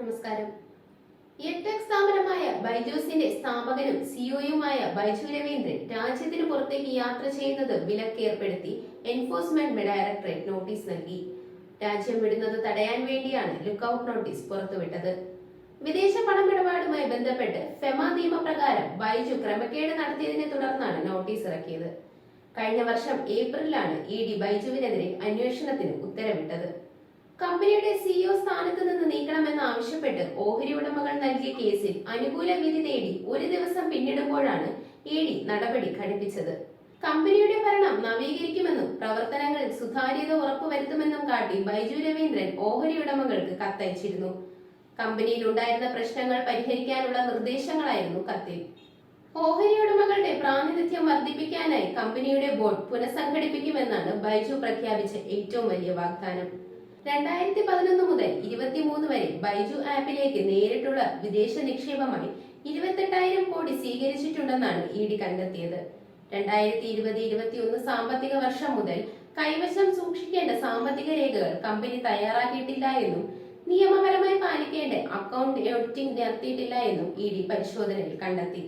നമസ്കാരം. എഡ്ടെക് സ്ഥാപനമായ ബൈജൂസിന്റെ സ്ഥാപകനും സിഒയുമായ ബൈജു രവീന്ദ്രൻ രാജ്യത്തിന് പുറത്തേക്ക് യാത്ര ചെയ്യുന്നത് വിലക്കേർപ്പെടുത്തി എൻഫോഴ്സ്മെന്റ് ഡയറക്ടറേറ്റ് നോട്ടീസ് നൽകി. രാജ്യം വിടുന്നത് തടയാൻ വേണ്ടിയാണ് ലുക്കൌട്ട് നോട്ടീസ് പുറത്തുവിട്ടത്. വിദേശ പണമിടപാടുമായി ബന്ധപ്പെട്ട് ഫെമ നിയമപ്രകാരം ബൈജു ക്രമക്കേട് നടത്തിയതിനെ തുടർന്നാണ് നോട്ടീസ് ഇറക്കിയത്. കഴിഞ്ഞ വർഷം ഏപ്രിലാണ് ഇ ഡി ബൈജുവിനെതിരെ അന്വേഷണത്തിന് ഉത്തരവിട്ടത്. കമ്പനിയുടെ സിഇഒ സ്ഥാനത്ത് നിന്ന് നീക്കണമെന്ന് ആവശ്യപ്പെട്ട് ഓഹരി ഉടമകൾ നൽകിയ കേസിൽ അനുകൂല വിധി നേടി ഒരു ദിവസം പിന്നിടുമ്പോഴാണ് ഇ ഡി നടപടി ഘടിപ്പിച്ചത്. കമ്പനിയുടെ ഭരണം നവീകരിക്കുമെന്നും പ്രവർത്തനങ്ങളിൽ സുതാര്യത ഉറപ്പുവരുത്തുമെന്നും കാട്ടി ബൈജു രവീന്ദ്രൻ ഓഹരി ഉടമകൾക്ക് കത്തയച്ചിരുന്നു. കമ്പനിയിൽ ഉണ്ടായിരുന്ന പ്രശ്നങ്ങൾ പരിഹരിക്കാനുള്ള നിർദ്ദേശങ്ങളായിരുന്നു കത്തിൽ. ഓഹരി ഉടമകളുടെ പ്രാതിനിധ്യം വർദ്ധിപ്പിക്കാനായി കമ്പനിയുടെ ബോർഡ് പുനഃസംഘടിപ്പിക്കുമെന്നാണ് ബൈജു പ്രഖ്യാപിച്ച ഏറ്റവും വലിയ വാഗ്ദാനം. രണ്ടായിരത്തി പതിനൊന്ന് മുതൽ ഇരുപത്തിമൂന്ന് വരെ ബൈജു ആപ്പിലേക്ക് നേരിട്ടുള്ള വിദേശ നിക്ഷേപമായി ഇരുപത്തെട്ടായിരം കോടി സ്വീകരിച്ചിട്ടുണ്ടെന്നാണ് ഇ ഡി കണ്ടെത്തിയത്. രണ്ടായിരത്തി ഇരുപത് ഇരുപത്തിയൊന്ന് സാമ്പത്തിക വർഷം മുതൽ കൈവശം സൂക്ഷിക്കേണ്ട സാമ്പത്തിക രേഖകൾ കമ്പനി തയ്യാറാക്കിയിട്ടില്ല എന്നും നിയമപരമായി പാലിക്കേണ്ട അക്കൗണ്ട് ഓഡിറ്റിംഗ് നടത്തിയിട്ടില്ല എന്നും ഇ ഡി പരിശോധനയിൽ കണ്ടെത്തി.